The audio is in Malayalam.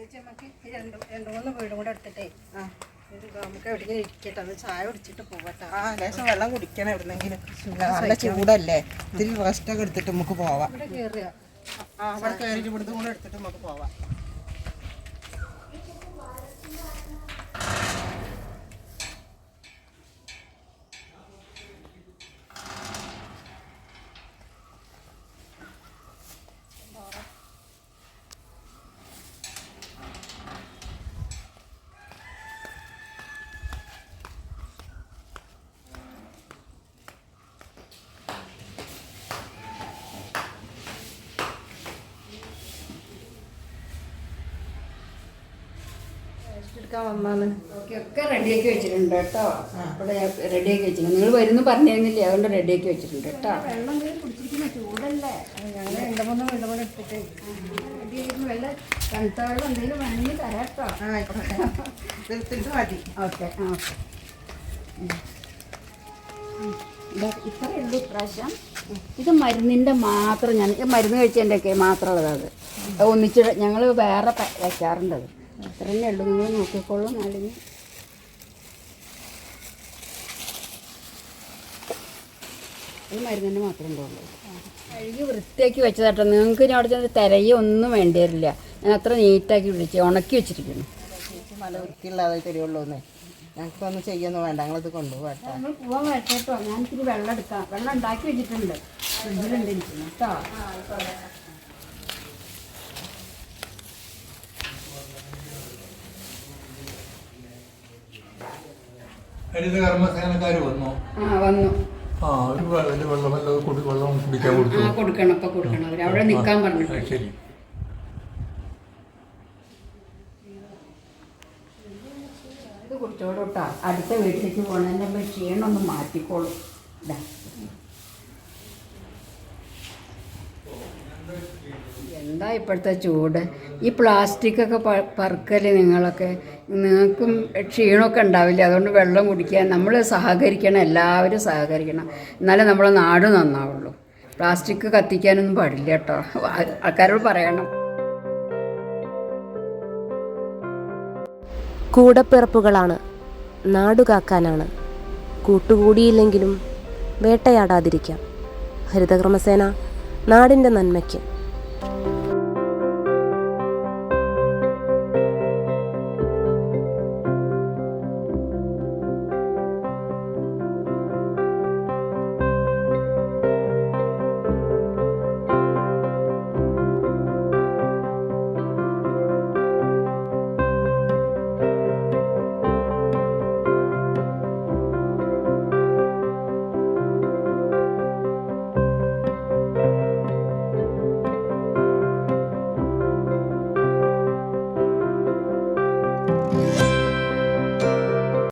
ചേച്ചി നമുക്ക് ഈ രണ്ട് രണ്ട് മൂന്ന് വീടും കൂടെ എടുത്തിട്ടേ. ആ. നമുക്ക് എവിടെയെങ്കിലും ഇരിക്കട്ടെ ഒന്ന് ചായ കുടിച്ചിട്ട് പോകട്ടെ ആ ലേശം വെള്ളം കുടിക്കണം എവിടുന്നെങ്കിലും. നല്ല ചൂടല്ലേ? ഇത്തിരി റെസ്റ്റ് ഒക്കെ എടുത്തിട്ട് നമുക്ക് പോവാം. ഇവിടെ കയറുക ആ അവിടെ കയറിയിട്ട് ഇവിടുന്ന് കൂടെ എടുത്തിട്ട് നമുക്ക് പോവാം. എടുക്കാൻ വന്നാണ്. ഓക്കെ ഒക്കെ റെഡിയാക്കി വെച്ചിട്ടുണ്ട് കേട്ടോ. ഇവിടെ റെഡിയാക്കി വെച്ചിട്ടുണ്ട്. നിങ്ങൾ വരുന്നു പറഞ്ഞിരുന്നില്ലേ? അതുകൊണ്ട് റെഡിയാക്കി വെച്ചിട്ടുണ്ട് കേട്ടോ. വെള്ളം കുടിച്ചിരിക്കുന്ന ചൂടല്ലേ? ഞങ്ങൾ രണ്ട് മൂന്ന് വീടും കൂടെ ഇട്ടിട്ട് റെഡിയായിരുന്നു വല്ല തണുത്ത വെള്ളം എന്തെങ്കിലും വാങ്ങി തരാം കേട്ടോ. ആ ആയിക്കോട്ടെ. ഇത് എടുത്തിട്ട് മതി. Okay okay. ഇത്രയേ ഉള്ളൂ ഇപ്രാവശ്യം. ഇത് മരുന്നിന്റെ മാത്രം ഞാൻ മരുന്ന് കഴിച്ചതിന്റെയൊക്കെ മാത്രമുള്ളത് അത് അത് ഒന്നിച്ച് ഞങ്ങൾ വേറെ അത്. അത്ര തന്നെ ഉള്ളൂ. നിങ്ങൾ നോക്കിക്കോളൂ നാലിന് ഒരു മരുന്നിന്റെ മാത്രമേ ഉണ്ടാവുള്ളൂ കഴുകി വൃത്തിയാക്കി വെച്ചതാട്ടോ. നിങ്ങൾക്ക് ഇനി അവിടെ ചെന്ന് തിരയി ഒന്നും വേണ്ടി വരില്ല. ഞാൻ അത്ര നീറ്റാക്കി വിളിച്ച് ഉണക്കി വെച്ചിരിക്കുന്നു. മല നല്ല വൃത്തിയുള്ളതേ തരുള്ളൂ എന്നേ. ഞങ്ങൾക്കൊന്നും ചെയ്യൊന്നും വേണ്ട. ഞങ്ങളിത് കൊണ്ടുപോകട്ടെ ഞങ്ങൾ പോവാൻ വരട്ടോ ഞാൻ ഇത്തിരി വെള്ളം എടുക്കാം. വെള്ളം ഉണ്ടാക്കി വെച്ചിട്ടുണ്ട്. ഫ്രിഡ്ജിലുണ്ട് എനിക്ക് കേട്ടോ? ഹരിത കർമ്മസേനക്കാർ വന്നു? ആ വന്നു. ആ ഒരു വലിയ വെള്ളം വല്ലതും കുടി വെള്ളം കുടിക്കാൻ കൊടുത്തു. ആ കൊടുക്കണം ഇപ്പൊ കൊടുക്കണം. അവർ അവിടെ നിൽക്കാൻ പറഞ്ഞിട്ട് ആ, ശരി. ഇത് കുടിച്ചോടോട്ടാ അടുത്ത വീട്ടിലേക്ക് പോകണതിന്റെ മുമ്പ് മാറ്റിക്കോളും ഒന്ന് മാറ്റിക്കോളൂ. ഇതാ എന്താ ഇപ്പോഴത്തെ ചൂട്? ഈ പ്ലാസ്റ്റിക്കൊക്കെ പ- പറക്കൽ നിങ്ങളൊക്കെ നിങ്ങൾക്കും ക്ഷീണമൊക്കെ ഉണ്ടാവില്ല? അതുകൊണ്ട് വെള്ളം കുടിക്കാൻ നമ്മൾ സഹകരിക്കണം എല്ലാവരും സഹകരിക്കണം. എന്നാലേ നമ്മളെ നാട് നന്നാവുള്ളൂ. പ്ലാസ്റ്റിക് കത്തിക്കാനൊന്നും പാടില്ല കേട്ടോ. ആൾക്കാരോട് പറയണം. കൂടപ്പിറപ്പുകളാണ്. നാടുകാക്കാനാണ് കൂട്ടുകൂടിയില്ലെങ്കിലും വേട്ടയാടാതിരിക്കാം. ഹരിതകർമ്മസേന നാടിന്റെ നന്മയ്ക്ക്. you